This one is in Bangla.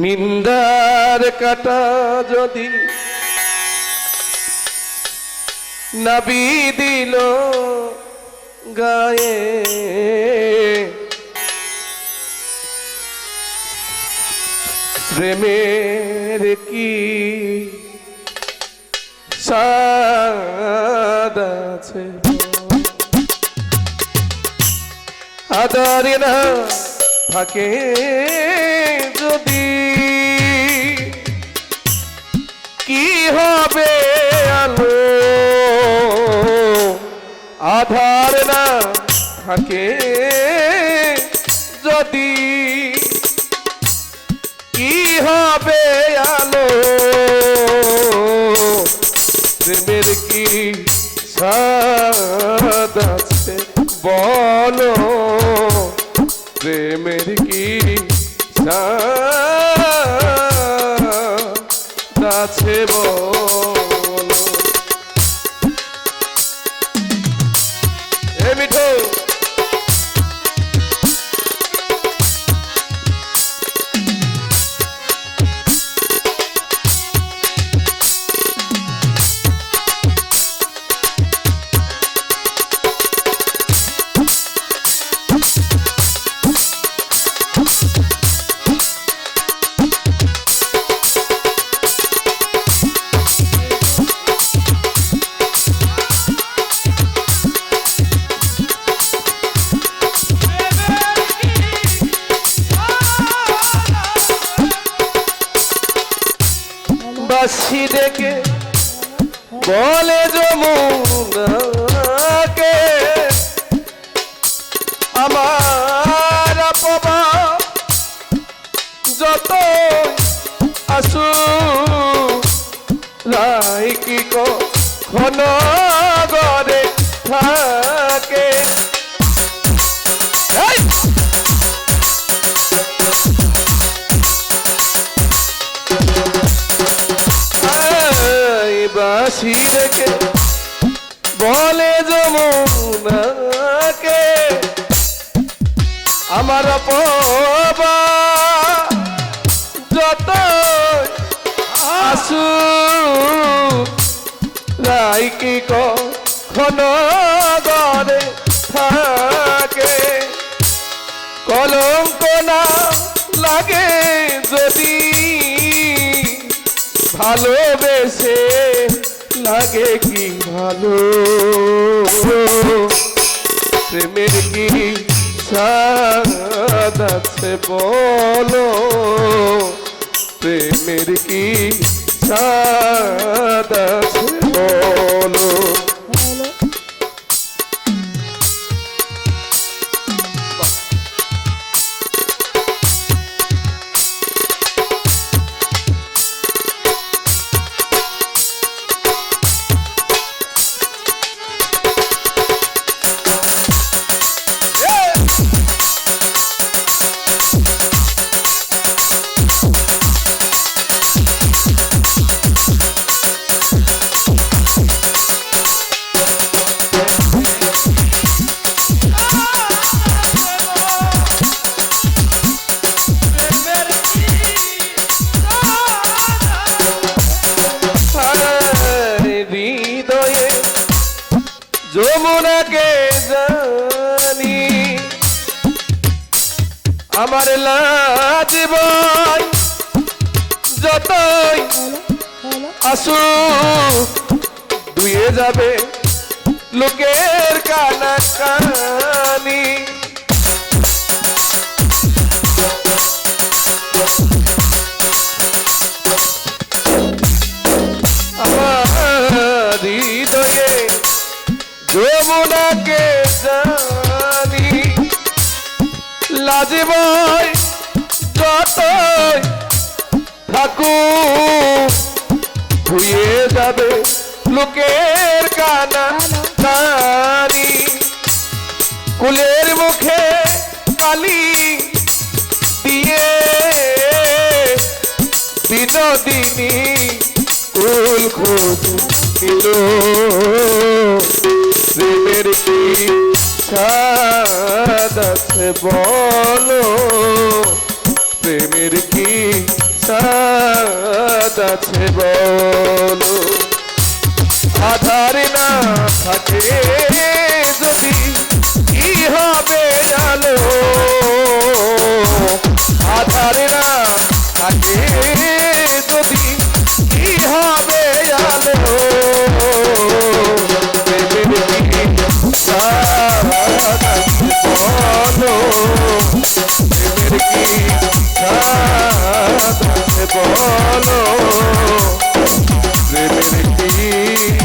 নিন্দার কাটা যদি নাবি দিল গায়ে। প্রেমের কি সাদ আছে? আদারে না থাকে যদি। কি হবে আলো? আধার না থাকে যদি। কি হবে আলো? প্রেমের কি সাদ আছে? বলো। প্রেমের কি আছে বলো। বলে যমুনাকে আমার পবা যত আসু লাই কি ঘন গরে থাকে। বলে যমুনাকে আমার যত আসু লাইকি খন গরে থাকে? কলঙ্ক না লাগে যদি ভালোবেসে লাগে কি ভালো? প্রেমের কি আছে বলো? প্রেমের কি আছে বলো? যমুনাকে জানি। আমার লাজ বই যতই আসু দুয়ে যাবে লোকের কানা কানি। যমুনাকে জানি। লাজবই যতই থাকুক ধুয়ে যাবে লোকের কানা কানি কুলের মুখে কালি দিয়ে বিনোদিনী কুল খোঁজ প্রেমের কি স্বাদ আছে বলো প্রেমের কি সাদ আছে বলো আধার না থাকে যদি কি হবে আলো আধার না থাকে যদি কি হবে বলো প্রেমের